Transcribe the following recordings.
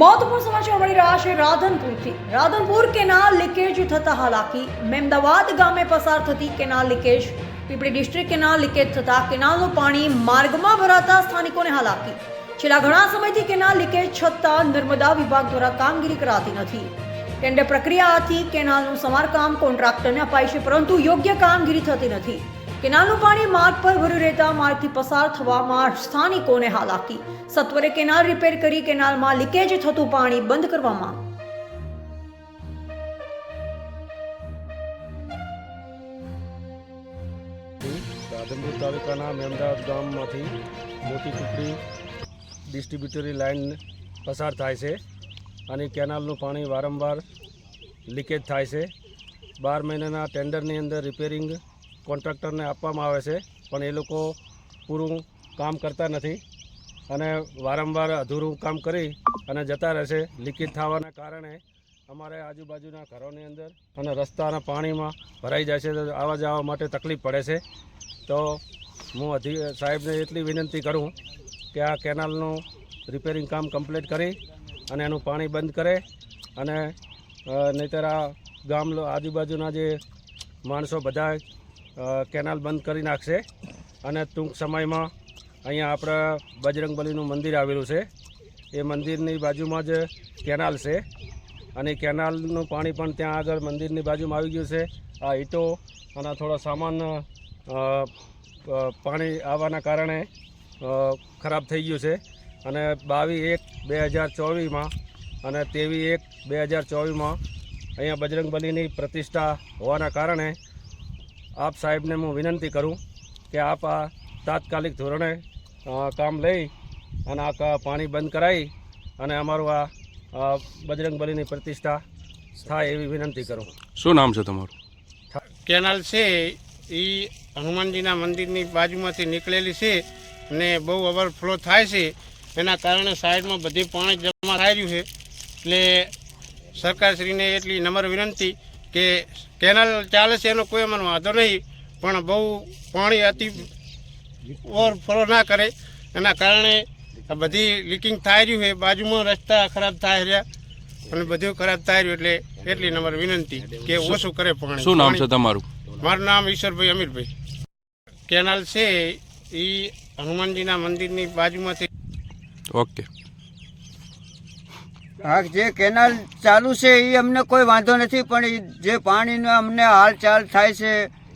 મહત્વપૂર્ણ સમાચાર મળી રહ્યા છે રાધનપુરથી. રાધનપુર કેનાલ લીકેજ થતા હાલાકી. મેમદાવાદ ગામે પસાર થતી canal leakage. Pipli district canal leakage થતા કેનાલનું પાણી માર્ગમાં ભરાતા સ્થાનિકોને હાલાકી. છેલ્લા ઘણા સમયથી કેનાલ લીકેજ છતાં નર્મદા વિભાગ દ્વારા કામગીરી કરાતી નથી. ટેન્ડર પ્રક્રિયાથી કેનાલનું સમારકામ કોન્ટ્રાક્ટરને અપાય છે, પરંતુ યોગ્ય કામગીરી થતી નથી. કેનાલનું પાણી માર્ગ પર ભર્યું રહેતા માર્ગથી પસાર થવામાં સ્થાનિકોને હાલાકી. સત્વરે કેનાલ રિપેર કરી કેનાલમાં લીકેજ થતું પાણી બંધ કરવામાં રાધનપુર તાલુકાના મેમદાવાદ ગામમાંથી મોટી કુકડી ડિસ્ટ્રીબ્યુટરી લાઇન પસાર થાય છે અને કેનાલનું પાણી વારંવાર લીકેજ થાય છે. બાર મહિનાના ટેન્ડરની અંદર રિપેરિંગ કોન્ટ્રાક્ટરને આપવામાં આવે છે, પણ એ લોકો પૂરું કામ કરતા નથી. અને વારંવાર અધૂરું કામ કરી અને જતા રહેશે લીકેજ થવાના કારણે અમારે આજુબાજુના ઘરોની અંદર અને રસ્તાના પાણીમાં ભરાઈ જાય છે. તો આવવા જવા માટે તકલીફ પડે છે. તો હું અધિ, સાહેબને એટલી વિનંતી કરું કે આ કેનાલનું રિપેરિંગ કામ કમ્પ્લીટ કરી અને એનું પાણી બંધ કરે અને નહીતર આ ગામ આજુબાજુના જે માણસો બધા કેનાલ બંધ કરી નાખશે. અને ટૂંક સમયમાં અહીંયા આપણા બજરંગબલીનું મંદિર આવેલું છે. એ મંદિરની બાજુમાં જ કેનાલ છે. અને કેનાલનું પાણી પણ ત્યાં આગળ મંદિરની બાજુમાં આવી ગયું છે. આ ઈંટો અને થોડો સામાન પાણી આવવાના કારણે ખરાબ થઈ ગયું છે. અને બાવીસ એક બે હજાર ચોવીસમાં અને તેવી એક બે હજાર ચોવીસમાં અહીંયા બજરંગબલીની પ્રતિષ્ઠા હોવાના કારણે આપ સાહેબને હું વિનંતી કરું કે આપ આ તાત્કાલિક ધોરણે કામ લઈ અને આ ક- પાણી બંધ કરાવી અને અમારું આ બજરંગ બજરંગબલીની પ્રતિષ્ઠા થાય એવી વિનંતી કરું. શું નામ છે તમારું? કેનાલ છે એ હનુમાનજીના મંદિરની બાજુમાંથી નીકળેલી છે અને બહુ ઓવરફ્લો થાય છે. એના કારણે સાઈડમાં બધી પાણી જમા થઈ રહ્યું છે. એટલે સરકારશ્રીને એટલી નમ્ર વિનંતી કે કેનાલ ચાલે છે એનો કોઈ અમને વાંધો નહીં પણ બહુ પાણી અતિ ઓવરફ્લો ના કરે. એના કારણે આ બધી લીકિંગ થાય રહ્યું છે. બાજુમાં રસ્તા ખરાબ થાય રહ્યા અને બધું ખરાબ થાય રહ્યું એટલે એટલી નંબર વિનંતી કે ઓછું કરે પાણી. શું નામ છે તમારું? મારું નામ ઈશ્વરભાઈ અમીરભાઈ. કેનાલ છે એ હનુમાનજીના મંદિરની બાજુમાંથી. ઓકે. હા જે કેનાલ ચાલુ છે એ અમને કોઈ વાંધો નથી પણ જે પાણીનો અમને હાલચાલ થાય છે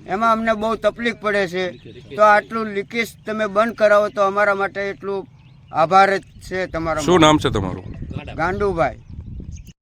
એમાં અમને બહુ તકલીફ પડે છે. તો આટલું લીકેજ તમે બંધ કરાવો તો અમારા માટે એટલું આભાર જ છે તમારા શું નામ છે તમારું? ગાંડુભાઈ.